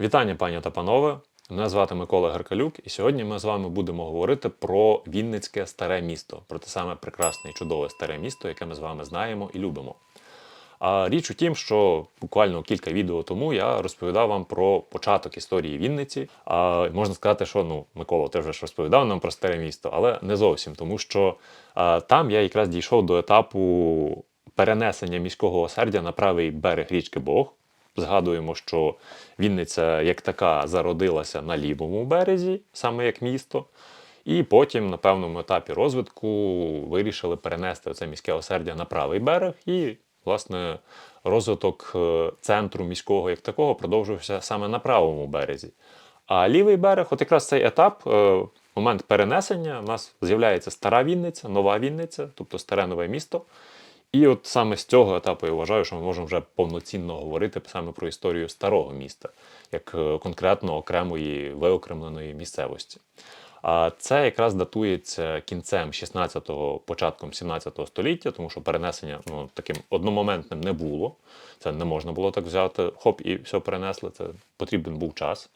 Вітання, пані та панове! Мене звати Микола Геркалюк, і сьогодні ми з вами будемо говорити про Вінницьке старе місто, про те саме прекрасне і чудове старе місто, яке ми з вами знаємо і любимо. А річ у тім, що буквально кілька відео тому я розповідав вам про початок історії Вінниці. А можна сказати, що ну, Микола, ти вже ж розповідав нам про старе місто, але не зовсім, тому що а, там я якраз дійшов до етапу перенесення міського осердя на правий берег річки Бог. Згадуємо, що Вінниця як така зародилася на лівому березі, саме як місто. І потім на певному етапі розвитку вирішили перенести це міське осердя на правий берег, і, власне, розвиток е, центру міського як такого продовжувався саме на правому березі. А лівий берег, от якраз цей етап, е, момент перенесення, у нас з'являється стара Вінниця, нова Вінниця, тобто старе нове місто. І от саме з цього етапу я вважаю, що ми можемо вже повноцінно говорити саме про історію старого міста, як е, конкретно окремої виокремленої місцевості. А це якраз датується кінцем 16-го, початком 17-го століття, тому що перенесення ну, таким одномоментним не було. Це не можна було так взяти, хоп, і все перенесли. Це потрібен був час.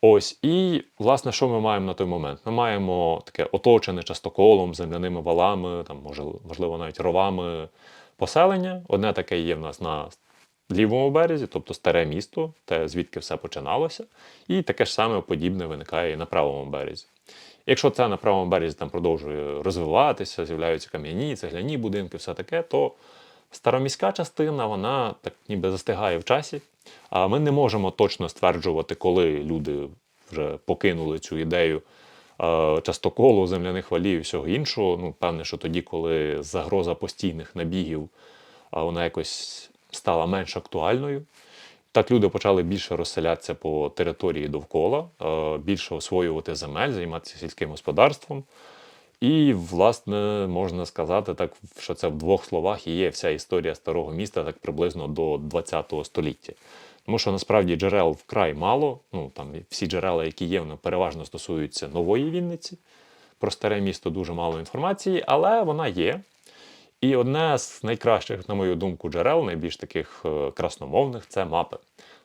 Ось, і власне, що ми маємо на той момент? Ми маємо таке оточене частоколом, земляними валами, там, можливо, навіть ровами поселення. Одне таке є в нас на лівому березі, тобто старе місто, те, звідки все починалося. І таке ж саме подібне виникає і на правому березі. Якщо це на правому березі там продовжує розвиватися, з'являються кам'яні, цегляні будинки, все таке, то староміська частина вона так ніби застигає в часі. А ми не можемо точно стверджувати, коли люди вже покинули цю ідею е, частоколу, земляних валів і всього іншого. Ну, певне, що тоді, коли загроза постійних набігів, вона якось стала менш актуальною. Так люди почали більше розселятися по території довкола, е, більше освоювати земель, займатися сільським господарством. І, власне, можна сказати, так, що це в двох словах і є вся історія старого міста так приблизно до ХХ століття. Тому що насправді джерел вкрай мало. Ну там всі джерела, які є, вони переважно стосуються нової Вінниці. Про старе місто дуже мало інформації, але вона є. І одне з найкращих, на мою думку, джерел, найбільш таких е, красномовних це мапи.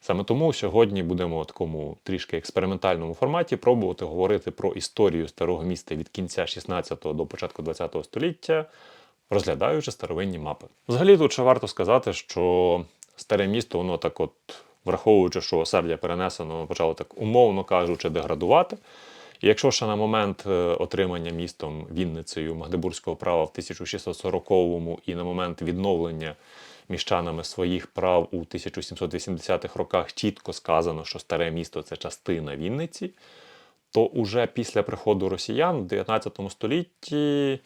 Саме тому сьогодні будемо в такому трішки експериментальному форматі пробувати говорити про історію старого міста від кінця 16-го до початку 20-го століття, розглядаючи старовинні мапи. Взагалі, тут ще варто сказати, що старе місто, воно так, от, враховуючи, що осердя перенесено, почало так, умовно кажучи, деградувати. І якщо ще на момент е, отримання містом Вінницею Магдебурзького права в 1640-му і на момент відновлення міщанами своїх прав у 1780-х роках чітко сказано, що старе місто це частина Вінниці, то уже після приходу росіян в 19 столітті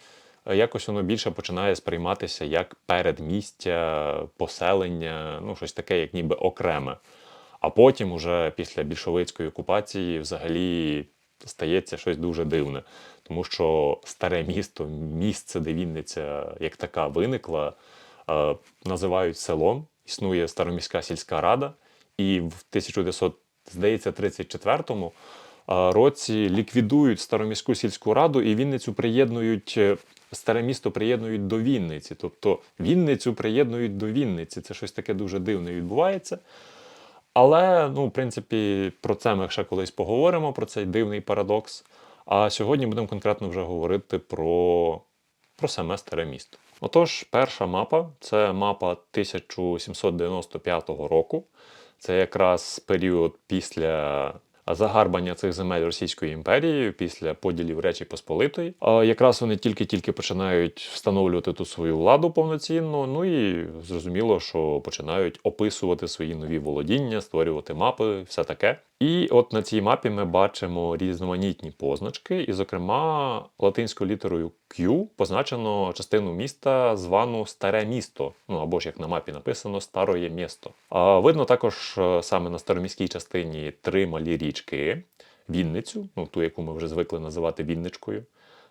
е, якось воно більше починає сприйматися як передмістя, поселення, ну щось таке, як ніби окреме. А потім, уже після більшовицької окупації, взагалі стається щось дуже дивне. Тому що старе місто, місце, де Вінниця як така виникла, називають селом. Існує староміська сільська рада, і в 1934 році ліквідують староміську сільську раду і Вінницю приєднують. е, Старе місто приєднують до Вінниці, тобто Вінницю приєднують до Вінниці. Це щось таке дуже дивне відбувається. Але, ну, в принципі, про це ми ще колись поговоримо, про цей дивний парадокс. А сьогодні будемо конкретно вже говорити про, про саме старе місто. Отож, перша мапа це мапа 1795 року. Це якраз період після загарбання цих земель Російської імперії, після поділів Речі Посполитої. Якраз вони тільки-тільки починають встановлювати тут свою владу повноцінно. Ну і зрозуміло, що починають описувати свої нові володіння, створювати мапи, все таке. І от на цій мапі ми бачимо різноманітні позначки, і, зокрема, латинською літерою Q позначено частину міста, звану Старе місто. Ну або ж як на мапі написано Староє місто. А видно також е, саме на староміській частині три малі річки: Вінницю, ну ту, яку ми вже звикли називати Вінничкою.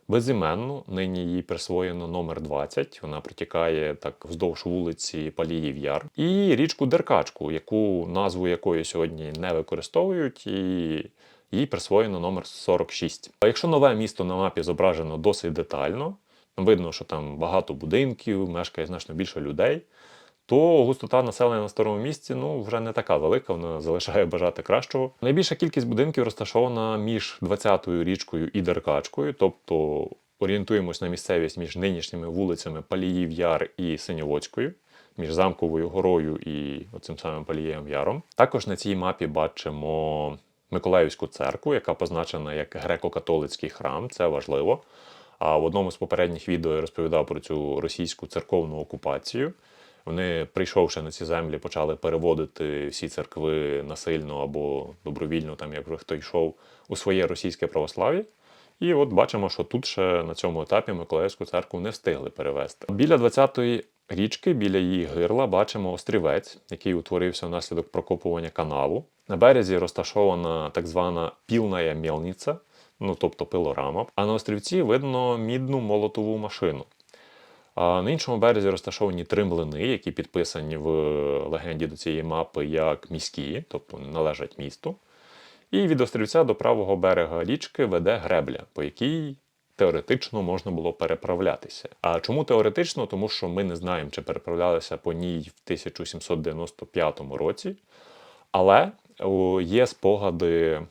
Безіменну, нині їй присвоєно номер 20, вона протікає так вздовж вулиці Паліїв Яр. І річку Деркачку, яку назву якої сьогодні не використовують, і їй присвоєно номер 46. А якщо нове місто на мапі зображено досить детально, видно, що там багато будинків, мешкає значно більше людей, то густота населення на старому місці ну, вже не така велика, вона залишає бажати кращого. Найбільша кількість будинків розташована між 20-ю річкою і Деркачкою, тобто орієнтуємось на місцевість між нинішніми вулицями Паліїв Яр і Синьоводською, між Замковою горою і оцим самим Палієм Яром. Також на цій мапі бачимо Миколаївську церкву, яка позначена як греко-католицький храм, це важливо. А в одному з попередніх відео я розповідав про цю російську церковну окупацію. Вони, прийшовши на ці землі, почали переводити всі церкви насильно або добровільно, там як хто йшов, у своє російське православ'я. І от бачимо, що тут ще на цьому етапі Миколаївську церкву не встигли перевести. Біля 20-ї річки, біля її гирла, бачимо острівець, який утворився внаслідок прокопування каналу. На березі розташована так звана пілная мельниця, ну тобто пилорама. А на острівці видно мідну молотову машину. На іншому березі розташовані три млини, які підписані в легенді до цієї мапи як міські, тобто належать місту. І від острівця до правого берега річки веде гребля, по якій теоретично можна було переправлятися. А чому теоретично? Тому що ми не знаємо, чи переправлялися по ній в 1795 році. Але є спогади,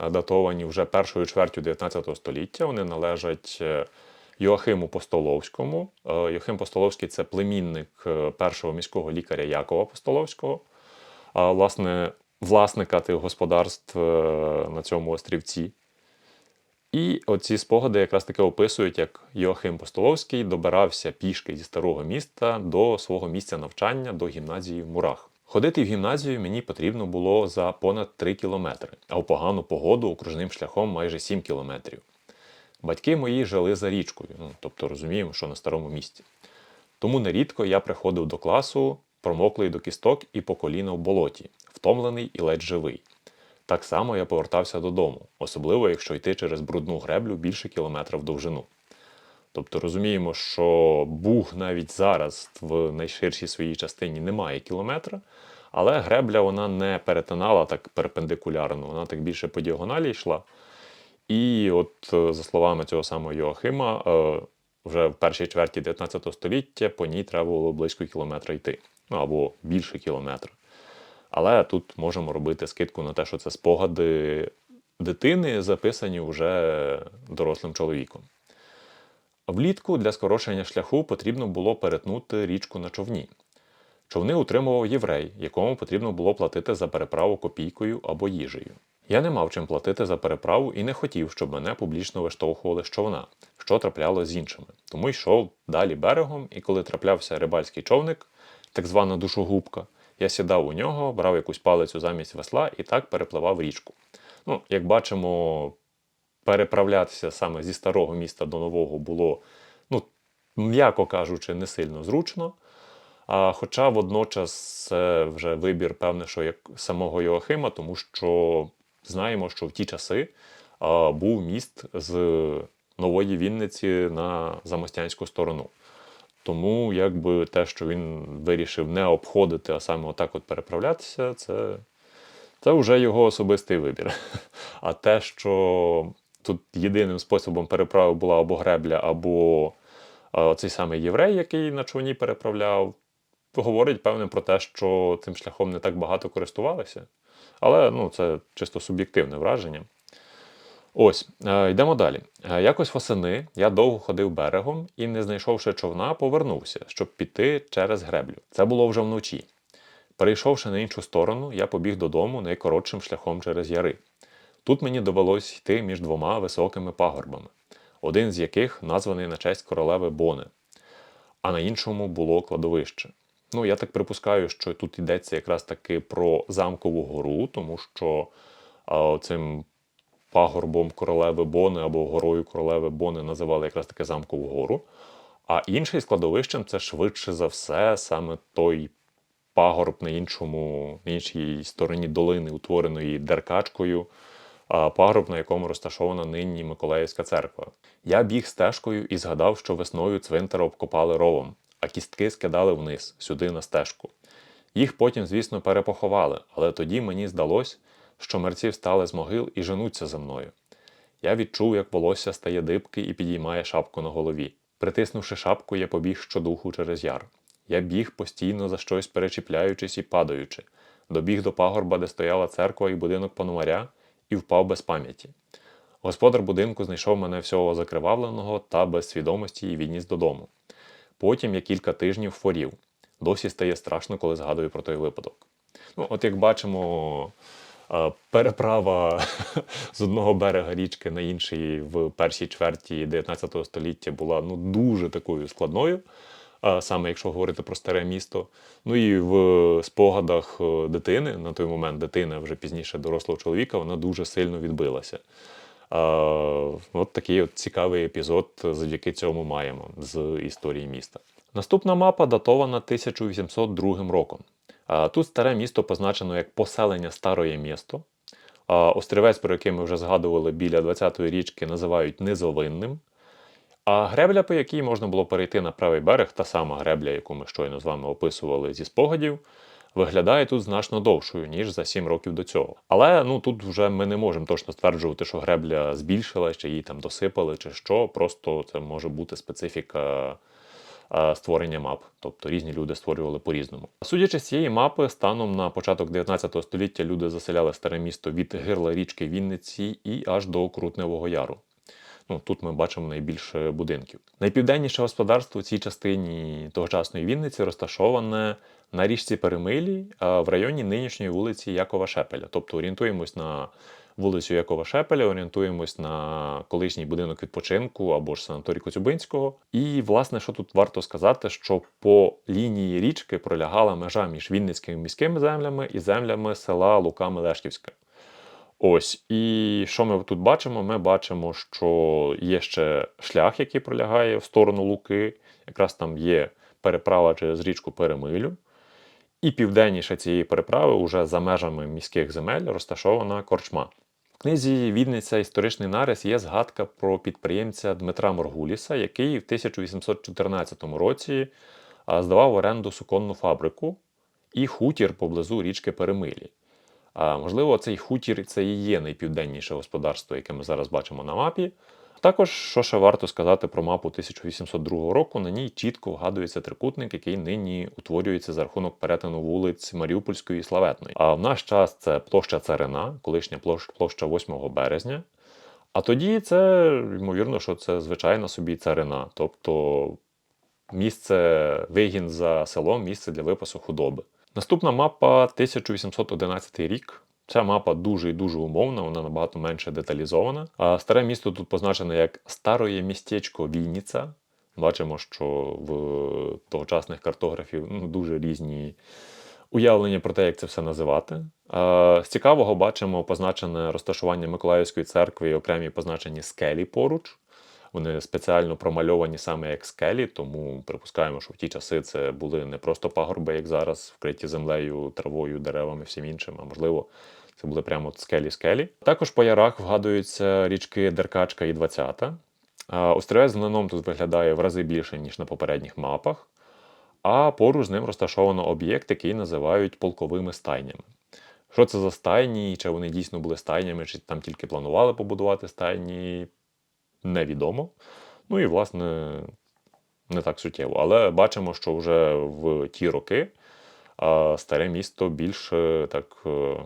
е, датовані вже першою чвертю 19 століття. Вони належать е, Йоахиму Постоловському. Е, Йоахим Постоловський це племінник е, першого міського лікаря Якова Постоловського, а, власне, власника тих господарств е, на цьому острівці. І оці спогади якраз таки описують, як Йоахим Постоловський добирався пішки зі старого міста до свого місця навчання до гімназії в Мурах. Ходити в гімназію мені потрібно було за понад 3 кілометри, а в погану погоду окружним шляхом майже 7 кілометрів. Батьки мої жили за річкою, ну, тобто розуміємо, що на старому місці. Тому нерідко я приходив до класу, промоклий до кісток і по коліна в болоті, втомлений і ледь живий. Так само я повертався додому, особливо якщо йти через брудну греблю більше кілометра в довжину. Тобто розуміємо, що Буг навіть зараз в найширшій своїй частині не має кілометра, але гребля вона не перетинала так перпендикулярно, вона так більше по діагоналі йшла. І от, е, за словами цього самого Йоахима, е, вже в першій чверті 19 століття по ній треба було близько кілометра йти, ну або більше кілометра. Але тут можемо робити скидку на те, що це спогади дитини, записані вже дорослим чоловіком. Влітку для скорочення шляху потрібно було перетнути річку на човні. Човни утримував єврей, якому потрібно було платити за переправу копійкою або їжею. Я не мав чим платити за переправу і не хотів, щоб мене публічно виштовхували з човна, що трапляло з іншими. Тому йшов далі берегом, і коли траплявся рибальський човник, так звана душогубка, я сідав у нього, брав якусь палицю замість весла і так перепливав річку. Ну, як бачимо, переправлятися саме зі старого міста до нового було, ну, м'яко кажучи, не сильно зручно. А хоча водночас це вже вибір, певне, що як самого Йоахима, тому що знаємо, що в ті часи був міст з Нової Вінниці на Замостянську сторону. Тому якби те, що він вирішив не обходити, а саме отак от переправлятися, це, це вже його особистий вибір. А те, що тут єдиним способом переправи була або гребля, або цей самий єврей, який на човні переправляв, говорить певне про те, що цим шляхом не так багато користувалися. Але ну, це чисто суб'єктивне враження. Ось, е, йдемо далі. Е, якось восени я довго ходив берегом і, не знайшовши човна, повернувся, щоб піти через греблю. Це було вже вночі. Перейшовши на іншу сторону, я побіг додому найкоротшим шляхом через яри. Тут мені довелось йти між двома високими пагорбами, один з яких названий на честь королеви Бони, а на іншому було кладовище. Ну, я так припускаю, що тут йдеться якраз таки про замкову гору, тому що цим пагорбом королеви Бони або горою королеви Бони називали якраз таки замкову гору. А інший складовищем це швидше за все саме той пагорб на іншому, на іншій стороні долини, утвореної деркачкою, пагорб, на якому розташована нині Миколаївська церква. Я біг стежкою і згадав, що весною цвинтар обкопали ровом, а кістки скидали вниз, сюди на стежку. Їх потім, звісно, перепоховали, але тоді мені здалось, що мерці встали з могил і женуться за мною. Я відчув, як волосся стає дибки і підіймає шапку на голові. Притиснувши шапку, я побіг щодуху через яр. Я біг постійно за щось перечіпляючись і падаючи. Добіг до пагорба, де стояла церква і будинок пономаря, і впав без пам'яті. Господар будинку знайшов мене всього закривавленого та без свідомості і відніс додому. Потім я кілька тижнів хворів. Досі стає страшно, коли згадую про той випадок. Ну, от як бачимо, е, переправа з одного берега річки на інший в першій чверті 19 століття була ну, дуже такою складною, е, саме якщо говорити про старе місто. Ну і в спогадах е, дитини, на той момент дитина вже пізніше дорослого чоловіка, вона дуже сильно відбилася. От такий от цікавий епізод завдяки цьому маємо з історії міста. Наступна мапа датована 1802 роком. Тут старе місто позначено як поселення Староє місто. Острівець, про який ми вже згадували біля 20-ї річки, називають низовинним. А гребля, по якій можна було перейти на правий берег, та сама гребля, яку ми щойно з вами описували зі спогадів, виглядає тут значно довшою, ніж за 7 років до цього. Але ну тут вже ми не можемо точно стверджувати, що гребля збільшилась, чи її там досипали, чи що. Просто це може бути специфіка е, створення мап. Тобто різні люди створювали по-різному. Судячи з цієї мапи, станом на початок 19 століття люди заселяли старе місто від гирла річки Вінниці і аж до Крутневого Яру. Ну, тут ми бачимо найбільше будинків. Найпівденніше господарство у цій частині тогочасної Вінниці розташоване на річці Перемилі в районі нинішньої вулиці Якова Шепеля. Тобто орієнтуємось на вулицю Якова Шепеля, орієнтуємось на колишній будинок відпочинку або ж санаторій Коцюбинського. І, власне, що тут варто сказати, що по лінії річки пролягала межа між Вінницькими міськими землями і землями села Лука Мелешківське. Ось, і що ми тут бачимо? Ми бачимо, що є ще шлях, який пролягає в сторону Луки. Якраз там є переправа через річку Перемилю. І південніше цієї переправи, уже за межами міських земель, розташована корчма. В книзі Відниця історичний нарис є згадка про підприємця Дмитра Моргуліса, який в 1814 році здавав в оренду суконну фабрику і хутір поблизу річки Перемилі. А, можливо, цей хутір це і є найпівденніше господарство, яке ми зараз бачимо на мапі. Також, що ще варто сказати про мапу 1802 року, на ній чітко вгадується трикутник, який нині утворюється за рахунок перетину вулиць Маріупольської і Славетної. А в наш час це площа Царина, колишня площа 8 березня. А тоді це, ймовірно, що це звичайна собі царина, тобто місце вигін за селом, місце для випасу худоби. Наступна мапа 1811 рік. Ця мапа дуже і дуже умовна, вона набагато менше деталізована. А старе місто тут позначене як Староє містечко Вінниця. Бачимо, що в тогочасних картографів ну, дуже різні уявлення про те, як це все називати. З цікавого бачимо позначене розташування Миколаївської церкви і окремі позначені скелі поруч. Вони спеціально промальовані саме як скелі, тому припускаємо, що в ті часи це були не просто пагорби, як зараз, вкриті землею, травою, деревами, всім іншим, а можливо, це були прямо скелі-скелі. Також по ярах вгадуються річки Деркачка і Двадцята. А, Острівець з млином тут виглядає в рази більше, ніж на попередніх мапах. А поруч з ним розташовано об'єкт, який називають полковими стайнями. Що це за стайні, чи вони дійсно були стайнями, чи там тільки планували побудувати стайні, невідомо. Ну і, власне, не так суттєво. Але бачимо, що вже в ті роки старе місто більше так е,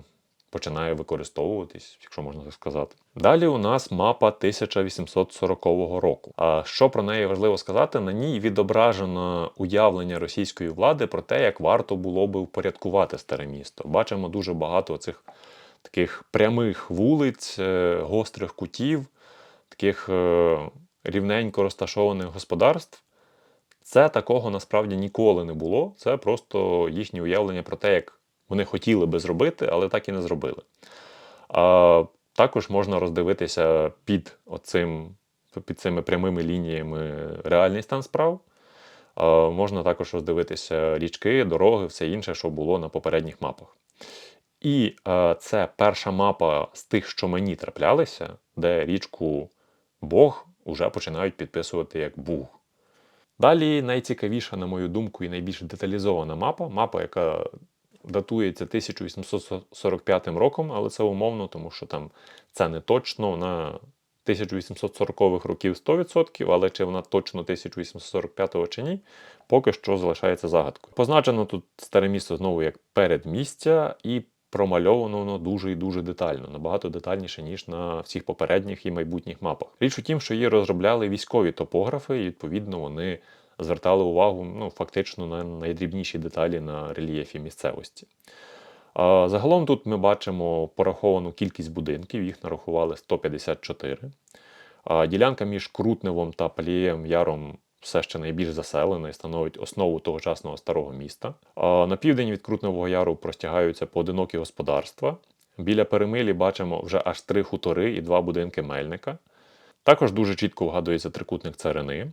починає використовуватись, якщо можна так сказати. Далі у нас мапа 1840 року. А що про неї важливо сказати? На ній відображено уявлення російської влади про те, як варто було би впорядкувати старе місто. Бачимо дуже багато цих таких прямих вулиць, е, гострих кутів, таких е, рівненько розташованих господарств. Це такого насправді ніколи не було. Це просто їхнє уявлення про те, як вони хотіли би зробити, але так і не зробили. А, також можна роздивитися під, оцим, під цими прямими лініями реальний стан справ. А, можна також роздивитися річки, дороги, все інше, що було на попередніх мапах. І е, це перша мапа з тих, що мені траплялися, де річку Бог уже починають підписувати як Буг. Далі найцікавіша, на мою думку, і найбільш деталізована мапа мапа, яка датується 1845 роком, але це умовно, тому що там це не точно, вона 1840-х років 100%, але чи вона точно 1845-го чи ні, поки що залишається загадкою. Позначено тут старе місто знову як передмістя, і промальовано воно дуже і дуже детально, набагато детальніше, ніж на всіх попередніх і майбутніх мапах. Річ у тім, що її розробляли військові топографи, і відповідно вони звертали увагу ну, фактично на найдрібніші деталі на рельєфі місцевості. Загалом тут ми бачимо пораховану кількість будинків, їх нарахували 154. А Ділянка між Крутневом та Палієм Яром все ще найбільш заселена і становить основу тогочасного старого міста. На південь від Крутневого Яру простягаються поодинокі господарства. Біля перемилі бачимо вже аж три хутори і два будинки мельника. Також дуже чітко вгадується трикутник царини,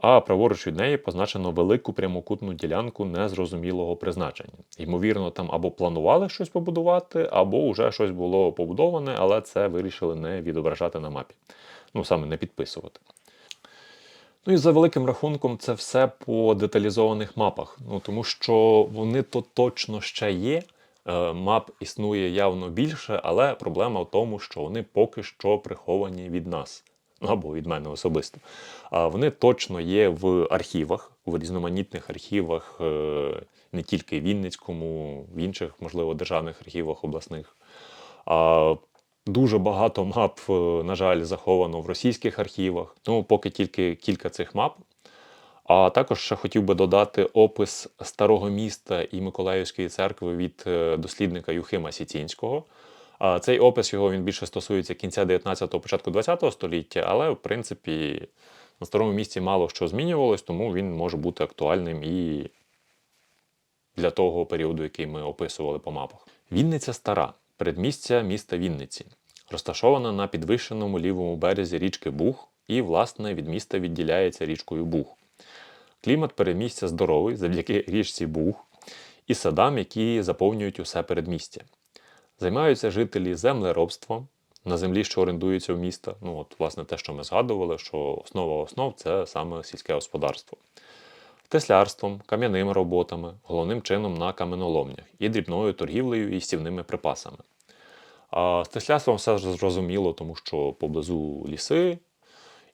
а праворуч від неї позначено велику прямокутну ділянку незрозумілого призначення. Ймовірно, там або планували щось побудувати, або вже щось було побудоване, але це вирішили не відображати на мапі. Ну, саме не підписувати. Ну і за великим рахунком, це все по деталізованих мапах. Ну тому що вони то точно ще є. Е, Мап існує явно більше, але проблема в тому, що вони поки що приховані від нас. Або від мене особисто. Вони точно є в архівах, в різноманітних архівах, е, не тільки Вінницькому, в інших, можливо, державних архівах обласних. Дуже багато мап, е, на жаль, заховано в російських архівах. Ну, поки тільки кілька цих мап. А також ще хотів би додати опис старого міста і Миколаївської церкви від е, дослідника Юхима Сіцінського. Цей опис його він більше стосується кінця 19-го, початку 20-го століття, але в принципі на старому місці мало що змінювалось, тому він може бути актуальним і для того періоду, який ми описували по мапах. Вінниця стара, передмістя міста Вінниці, розташована на підвищеному лівому березі річки Буг і, власне, від міста відділяється річкою Буг. Клімат передмістя здоровий завдяки річці Буг і садам, які заповнюють усе передмістя. Займаються жителі землеробством на землі, що орендується в міста. Ну, от, власне, те, що ми згадували, що основа основ це саме сільське господарство. Теслярством, кам'яними роботами, головним чином на каменоломнях і дрібною торгівлею і стівними припасами. А з теслярством все зрозуміло, тому що поблизу ліси,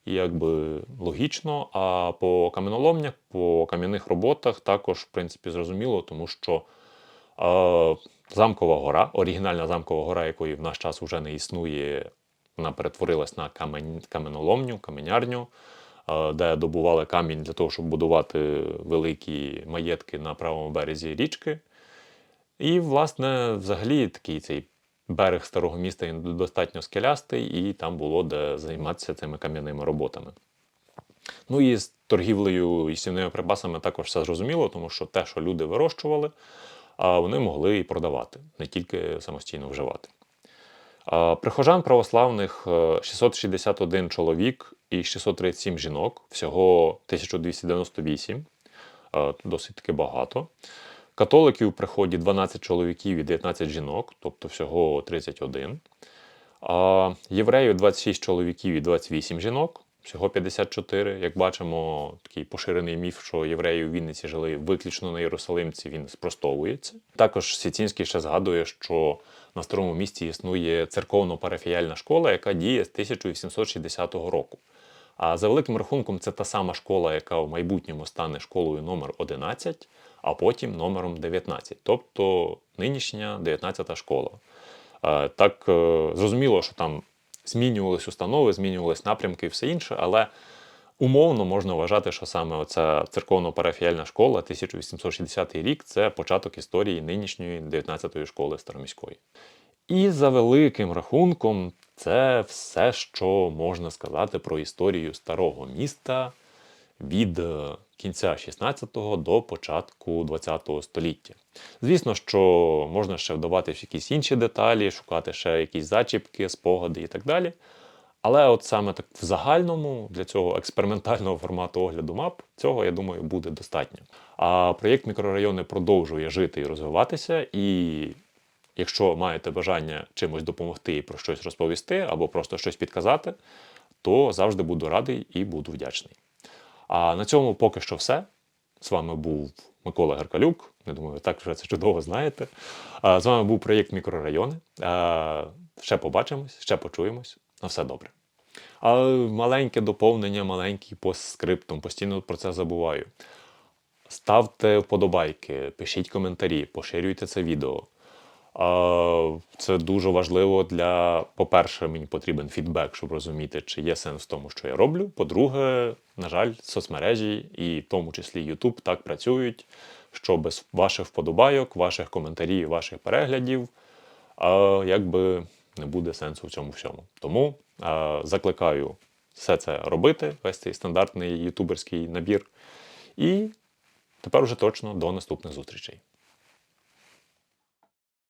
і якби логічно. А по каменоломнях, по кам'яних роботах також, в принципі, зрозуміло, тому що замкова гора, оригінальна замкова гора, якої в наш час вже не існує, вона перетворилась на камень, каменоломню, каменярню, е, де добували камінь для того, щоб будувати великі маєтки на правому березі річки. І, власне, взагалі такий цей берег старого міста достатньо скелястий, і там було де займатися цими кам'яними роботами. Ну і з торгівлею і сівними припасами також все зрозуміло, тому що те, що люди вирощували, а вони могли і продавати, не тільки самостійно вживати. Прихожан православних 661 чоловік і 637 жінок, всього 1298, досить таки багато. Католиків в приході 12 чоловіків і 19 жінок, тобто всього 31. Євреїв 26 чоловіків і 28 жінок, всього 54. Як бачимо, такий поширений міф, що євреї у Вінниці жили виключно на Єрусалимці, він спростовується. Також Сіцінський ще згадує, що на старому місті існує церковно-парафіяльна школа, яка діє з 1860 року. А за великим рахунком, це та сама школа, яка в майбутньому стане школою номер 11 а потім номером 19, тобто нинішня 19-та школа. Е, так е, зрозуміло, що там змінювались установи, змінювались напрямки і все інше, але умовно можна вважати, що саме оця церковно-парафіяльна школа 1860 рік це початок історії нинішньої 19-ї школи Староміської. І за великим рахунком, це все, що можна сказати про історію старого міста від кінця 16-го до початку 20-го століття. Звісно, що можна ще вдаватися в якісь інші деталі, шукати ще якісь зачіпки, спогади і так далі. Але от саме так в загальному для цього експериментального формату огляду мап цього, я думаю, буде достатньо. А проєкт мікрорайони продовжує жити і розвиватися. І якщо маєте бажання чимось допомогти і про щось розповісти, або просто щось підказати, то завжди буду радий і буду вдячний. А на цьому поки що все. З вами був Микола Геркалюк. Я думаю, ви так вже це чудово знаєте. З вами був проєкт Мікрорайони. Ще побачимось, ще почуємось. На все добре. А маленьке доповнення, маленький постскриптум, постійно про це забуваю. Ставте вподобайки, пишіть коментарі, поширюйте це відео. Це дуже важливо для, по-перше, мені потрібен фідбек, щоб розуміти, чи є сенс в тому, що я роблю. По-друге, на жаль, соцмережі і в тому числі YouTube так працюють, що без ваших вподобайок, ваших коментарів, ваших переглядів, якби не буде сенсу в цьому всьому. Тому закликаю все це робити, весь цей стандартний ютуберський набір. І тепер уже точно до наступних зустрічей.